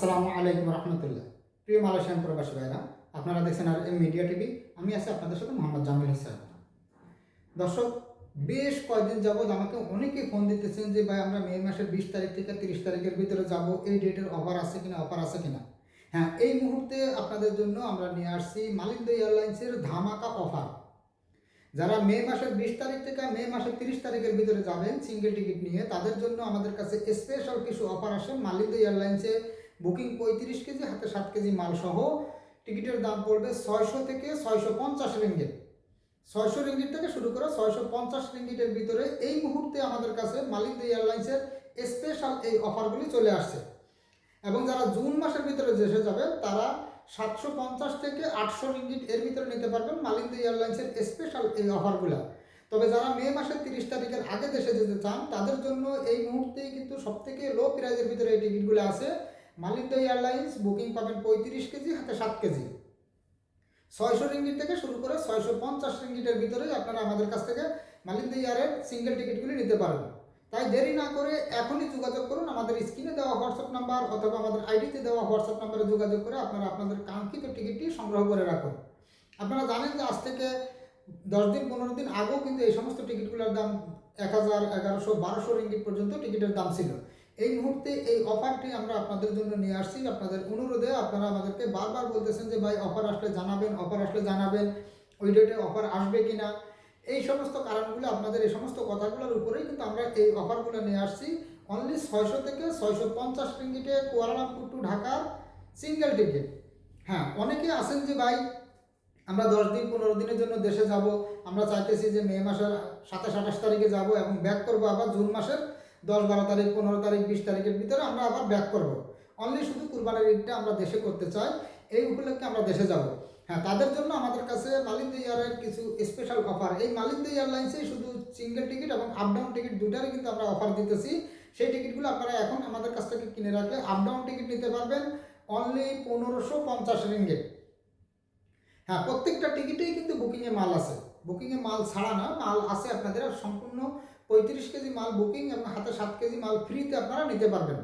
আসসালামু আলাইকুম রহমতুল্লাহ। প্রিয় মালয়েশিয়ান প্রবাসী ভাইরা, আপনারা দেখছেন আর এম মিডিয়া টিভি। আমি আছি আপনাদের সাথে মোহাম্মদ জামিল হোসেন। দর্শক, বেশ কয়েকদিন যাবৎ আমাকে অনেকে ফোন দিতেছেন যে, ভাই, আমরা মে মাসের বিশ তারিখ থেকে তিরিশ তারিখের ভিতরে যাব। এই ডেটের অফার আছে কিনা? অফার আছে কিনা? হ্যাঁ এই মুহূর্তে আপনাদের জন্য আমরা নিয়ে আসছি মালিন্দ এয়ারলাইন্সের ধামাকা অফার যারা মে মাসের বিশ তারিখ থেকে মে মাসের তিরিশ তারিখের ভিতরে যাবেন সিঙ্গেল টিকিট নিয়ে, তাদের জন্য আমাদের কাছে স্পেশাল কিছু অফার আসে মালিন্দ এয়ারলাইন্সে বুকিং পঁয়ত্রিশ কেজি, হাতে সাত কেজি মাল সহ টিকিটের দাম পড়বে ছয়শো থেকে ছয়শো পঞ্চাশ রিঙ্গিট ছয়শো রিঙ্গিট থেকে শুরু করে ছয়শো পঞ্চাশ রিঙ্গিটের ভিতরে এই মুহূর্তে আমাদের কাছে মালিন্দ এয়ারলাইন্সের স্পেশাল এই অফারগুলি চলে আসছে। এবং যারা জুন মাসের ভিতরে দেশে যাবে, তারা সাতশো পঞ্চাশ থেকে আটশো রিঙ্গিট এর ভিতরে নিতে পারবেন মালিন্দ এয়ারলাইন্সের স্পেশাল এই অফারগুলো তবে যারা মে মাসের তিরিশ তারিখের আগে দেশে যেতে চান, তাদের জন্য এই মুহূর্তেই কিন্তু সবথেকে লো প্রাইজের ভিতরে এই টিকিটগুলো আছে। মালিন্দ এয়ারলাইন্স বুকিং পাবেন পঁয়ত্রিশ কেজি, হাতে সাত কেজি। ছয়শো রিঙ্গিট থেকে শুরু করে ছয়শো পঞ্চাশ রিঙ্গিটের ভিতরেই আপনারা আমাদের কাছ থেকে মালিন্দ এয়ারের সিঙ্গেল টিকিটগুলি নিতে পারবেন। তাই দেরি না করে এখনই যোগাযোগ করুন, আমাদের স্ক্রিনে দেওয়া হোয়াটসঅ্যাপ নাম্বার অথবা আমাদের আইডিতে দেওয়া হোয়াটসঅ্যাপ নাম্বারে যোগাযোগ করে আপনারা আপনাদের কাঙ্ক্ষিত টিকিটটি সংগ্রহ করে রাখুন। আপনারা জানেন যে আজ থেকে দশ দিন, পনেরো দিন আগেও কিন্তু এই সমস্ত টিকিটগুলোর দাম এক হাজার এগারোশো বারোশো রিঙ্গিট পর্যন্ত টিকিটের দাম ছিল। এই মুহূর্তে এই অফারটি আমরা আপনাদের জন্য নিয়ে আসছি। আপনাদের অনুরোধে আপনারা আমাদেরকে বারবার বলতেছেন যে, ভাই, অফার আসলে জানাবেন, অফার আসলে জানাবেন, ওই ডেটে অফার আসবে কি না এই সমস্ত কারণগুলো, আপনাদের এই সমস্ত কথাগুলোর উপরেই কিন্তু আমরা এই অফারগুলো নিয়ে আসছি। অনলি ছয়শো থেকে ছয়শো পঞ্চাশ রিঙ্গিটে কুয়ালালামপুর টু ঢাকার সিঙ্গেল টিকিট হ্যাঁ অনেকে আছেন যে, ভাই, আমরা দশ দিন, পনেরো দিনের জন্য দেশে যাব। আমরা চাইতেছি যে মে মাসের সাতাশ আঠাশ তারিখে যাব এবং ব্যাক করব আবার জুন মাসের দশ বারো তারিখ, পনেরো তারিখ, বিশ তারিখের ভিতরে আমরা আবার ব্যাক করব। অনলি শুধু কুরবানির ঈদটা আমরা দেশে করতে চাই, এই উপলক্ষে আমরা দেশে যাব। হ্যাঁ তাদের জন্য আমাদের কাছে মালিন্দ ইয়ারের কিছু স্পেশাল অফার এই মালিন্দ এয়ারলাইন্সে শুধু সিঙ্গেল টিকিট এবং আপ ডাউন টিকিট দুটারই কিন্তু আমরা অফার দিতেছি। সেই টিকিটগুলো আপনারা এখন আমাদের কাছ থেকে কিনে রাখলে আপ ডাউন টিকিট নিতে পারবেন অনলি পনেরোশো পঞ্চাশ রিঙ্গিট হ্যাঁ প্রত্যেকটা টিকিটেই কিন্তু বুকিংয়ে মাল আছে। বুকিংয়ে মাল ছাড়া না, মাল আছে আপনাদের সম্পূর্ণ পঁয়ত্রিশ কেজি মাল বুকিং এবং হাতে সাত কেজি মাল ফ্রিতে আপনারা নিতে পারবেন।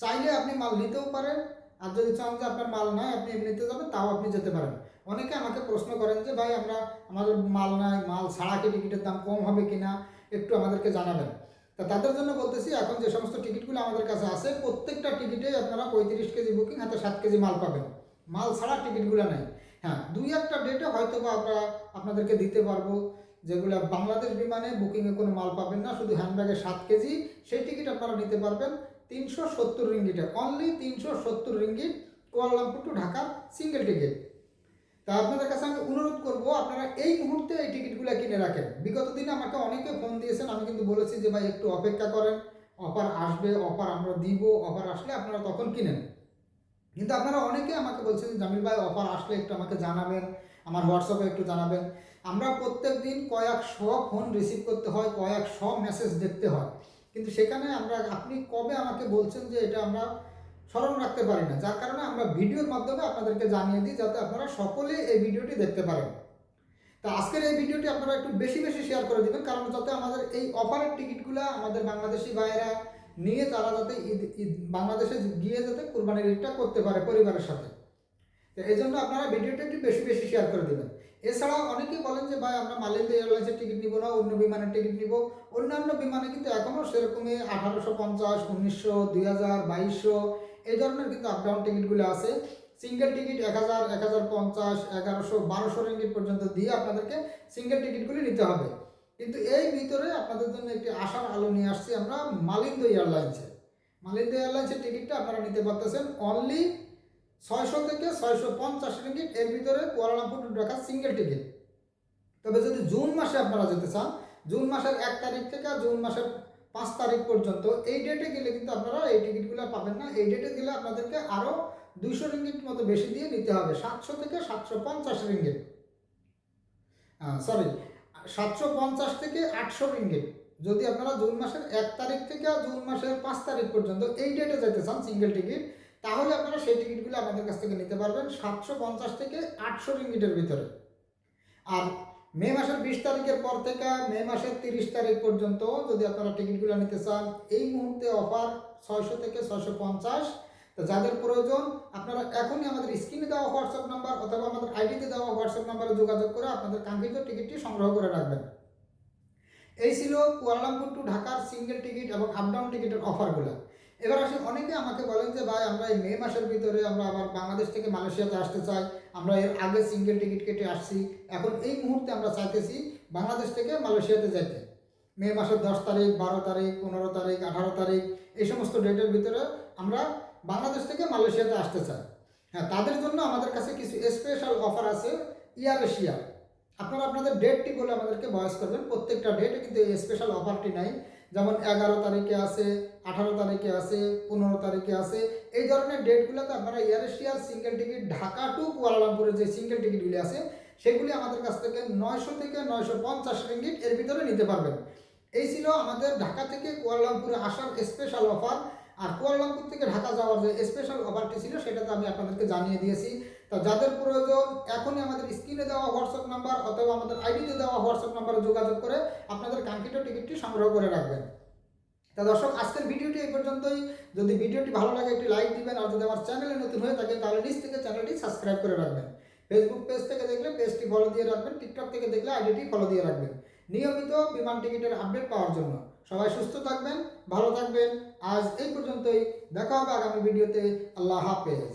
চাইলে আপনি মাল নিতেও পারেন, আর যদি চান যে আপনার মাল নাই, আপনি এমনিতে যাবেন, তাও আপনি যেতে পারেন। অনেকে আমাকে প্রশ্ন করেন যে, ভাই, আমরা, আমাদের মাল নাই, মাল ছাড়া কি টিকিটের দাম কম হবে কিনা? একটু আমাদেরকে জানাবেন। তা তাদের জন্য বলতেছি, এখন যে সমস্ত টিকিটগুলো আমাদের কাছে আছে, প্রত্যেকটা টিকিটেই আপনারা পঁয়ত্রিশ কেজি বুকিং হাতে সাত কেজি মাল পাবেন। মাল ছাড়া টিকিটগুলো নেই। হ্যাঁ দুই একটা ডেটে হয়তো বা আমরা আপনাদেরকে দিতে পারব। যেগুলো বাংলাদেশ বিমানে বুকিংয়ে কোনো মাল পাবেন না, শুধু হ্যান্ডব্যাগে সাত কেজি। সেই টিকিট আপনারা নিতে পারবেন তিনশো সত্তর রিঙ্গিটে অনলি তিনশো সত্তর রিঙ্গিট কুয়ালালামপুর টু ঢাকার সিঙ্গেল টিকিট তা আপনাদের কাছে আমি অনুরোধ করব, আপনারা এই মুহূর্তে এই টিকিটগুলো কিনে রাখেন। বিগত দিনে আমাকে অনেকে ফোন দিয়েছেন, আমি কিন্তু বলেছি যে, ভাই, একটু অপেক্ষা করেন। অফার আসবে অফার আমরা দিব অফার আসলে আপনারা তখন কিনেন। কিন্তু আপনারা অনেকে আমাকে বলছেন জামিল ভাই অফার আসলে একটু আমাকে জানাবেন, আমার হোয়াটসঅ্যাপে একটু জানাবেন। আমরা প্রত্যেক দিন কয়েক কয়েকশো ফোন রিসিভ করতে হয়, কয়েক কয়েকশো মেসেজ দেখতে হয়। কিন্তু সেখানে আমরা, আপনি কবে আমাকে বলছেন যে এটা আমরা স্মরণ রাখতে পারি না? যার কারণে আমরা ভিডিওর মাধ্যমে আপনাদেরকে জানিয়ে দিই যাতে আপনারা সকলে এই ভিডিওটি দেখতে পারেন। তা আজকের এই ভিডিওটি আপনারা একটু বেশি বেশি শেয়ার করে দিবেন, কারণ যাতে আমাদের এই অফারের টিকিটগুলো আমাদের বাংলাদেশি ভাইয়েরা নিয়ে তারা যাতে ঈদ ঈদ, বাংলাদেশে গিয়ে যাতে কোরবানির ঈদটা করতে পারে পরিবারের সাথে। তো এই জন্য আপনারা ভিডিওটা একটু বেশি বেশি শেয়ার করে দেবেন। এছাড়াও অনেকেই বলেন যে, ভাই, আমরা মালিন্দ এয়ারলাইন্সের টিকিট নিব না, অন্য বিমানের টিকিট নিব। অন্যান্য বিমানে কিন্তু এখনও সেরকমই আঠারোশো পঞ্চাশ, উনিশশো, দুই হাজার, বাইশশো, এই ধরনের কিন্তু আপ ডাউন টিকিটগুলো আছে। সিঙ্গেল টিকিট এক হাজার এক হাজার পঞ্চাশ, এগারোশো, বারোশো রিঙ্গিট পর্যন্ত দিয়ে আপনাদেরকে সিঙ্গেল টিকিটগুলি নিতে হবে। কিন্তু এই ভিতরে আপনাদের জন্য একটি আশার আলো নিয়ে আসছি আমরা মালিন্দ এয়ারলাইন্সে। মালিন্দ এয়ারলাইন্সের টিকিটটা আপনারা নিতে পারতেছেন অনলি ছয়শো থেকে ছয়শো পঞ্চাশ রিঙ্গিট এর ভিতরে Kuala Lumpur to Dhaka single ticket তবে যদি জুন মাসে আপনারা যেতে চান, জুন মাসের এক তারিখ থেকে জুন মাসের পাঁচ তারিখ পর্যন্ত, এই ডেটে গেলে কিন্তু আপনারা এই টিকিটগুলো পাবেন না। এই ডেটে গেলে আপনাদেরকে আরও দুইশো রিঙ্গিট মতো বেশি দিয়ে নিতে হবে, সাতশো থেকে সাতশো পঞ্চাশ রিঙ্গিট সরি সাতশো পঞ্চাশ থেকে আটশো রিঙ্গিট যদি আপনারা জুন মাসের এক তারিখ থেকে জুন মাসের পাঁচ তারিখ পর্যন্ত এই ডেটে যেতে চান সিঙ্গেল টিকিট তাহলে আপনারা সেই টিকিটগুলো আমাদের কাছ থেকে নিতে পারবেন সাতশো পঞ্চাশ থেকে আটশো রিঙ্গিটের ভিতরে। আর মে মাসের বিশ তারিখের পর থেকে মে মাসের তিরিশ তারিখ পর্যন্ত যদি আপনারা টিকিটগুলো নিতে চান, এই মুহূর্তে অফার ছয়শো থেকে ছয়শো পঞ্চাশ। তো যাদের প্রয়োজন, আপনারা এখনই আমাদের স্ক্রিনে দেওয়া হোয়াটসঅ্যাপ নাম্বার অথবা আমাদের আইডিতে দেওয়া হোয়াটসঅ্যাপ নাম্বারে যোগাযোগ করে আপনাদের কাঙ্ক্ষিত টিকিটটি সংগ্রহ করে রাখবেন। এই ছিল কুয়ালালামপুর টু ঢাকার সিঙ্গেল টিকিট এবং আপ ডাউন টিকিটের অফারগুলো। এবার আসে, অনেকে আমাকে বলেন যে, ভাই, আমরা এই মে মাসের ভিতরে আমরা আবার বাংলাদেশ থেকে মালয়েশিয়াতে আসতে চাই। আমরা এর আগে সিঙ্গেল টিকিট কেটে আসছি। এখন এই মুহূর্তে আমরা চাইতেছি বাংলাদেশ থেকে মালয়েশিয়াতে যেতে মে মাসের দশ তারিখ, বারো তারিখ, পনেরো তারিখ, আঠারো তারিখ, এই সমস্ত ডেটের ভিতরে আমরা বাংলাদেশ থেকে মালয়েশিয়াতে আসতে চাই। হ্যাঁ তাদের জন্য আমাদের কাছে কিছু স্পেশাল অফার আছে ইয়ার আপনারা আপনাদের ডেটটি বলে আমাদেরকে ভয়েস করবেন। প্রত্যেকটা ডেটে কিন্তু স্পেশাল অফারটি নাই। যেমন এগারো তারিখে আছে, আঠারো তারিখে আছে, পনেরো তারিখে আছে। এই ধরনের ডেটগুলোতে আপনারা এয়ার এশিয়ার সিঙ্গেল টিকিট ঢাকা টু কুয়ালালামপুরের যে সিঙ্গেল টিকিটগুলি আছে, সেগুলি আমাদের কাছ থেকে নয়শো থেকে নয়শো পঞ্চাশ রিঙ্গিট এর ভিতরে নিতে পারবেন। এই ছিল আমাদের ঢাকা থেকে কুয়ালালামপুরে আসার স্পেশাল অফার আর কুয়ালালামপুর থেকে ঢাকা যাওয়ার যে স্পেশাল অফারটি ছিল সেটা তো আমি আপনাদেরকে জানিয়ে দিয়েছি। তো যাদের প্রয়োজন, এখনই আমাদের স্ক্রিনে দেওয়া হোয়াটসঅ্যাপ নাম্বার অথবা আমাদের আইডিতে দেওয়া হোয়াটসঅ্যাপ নাম্বারে যোগাযোগ করে আপনাদের কাঙ্ক্ষিত টিকিটটি সংগ্রহ করে রাখবেন। তা দর্শক, আজকের ভিডিওটি এই পর্যন্তই। যদি ভিডিওটি ভালো লাগে, একটি লাইক দিবেন আর যদি আমার চ্যানেলে নতুন হয়ে থাকে তাহলে নিচ থেকে চ্যানেলটি সাবস্ক্রাইব করে রাখবেন। ফেসবুক পেজ থেকে দেখলে পেজটি ফলো দিয়ে রাখবেন টিকটক থেকে দেখলে আইডিটি ফলো দিয়ে রাখবেন। নিয়মিত বিমান টিকিটের আপডেট পাওয়ার জন্য। সবাই সুস্থ থাকবেন, ভালো থাকবেন। আজ এই পর্যন্তই। দেখা হবে আগামী ভিডিওতে। আল্লাহ হাফেজ।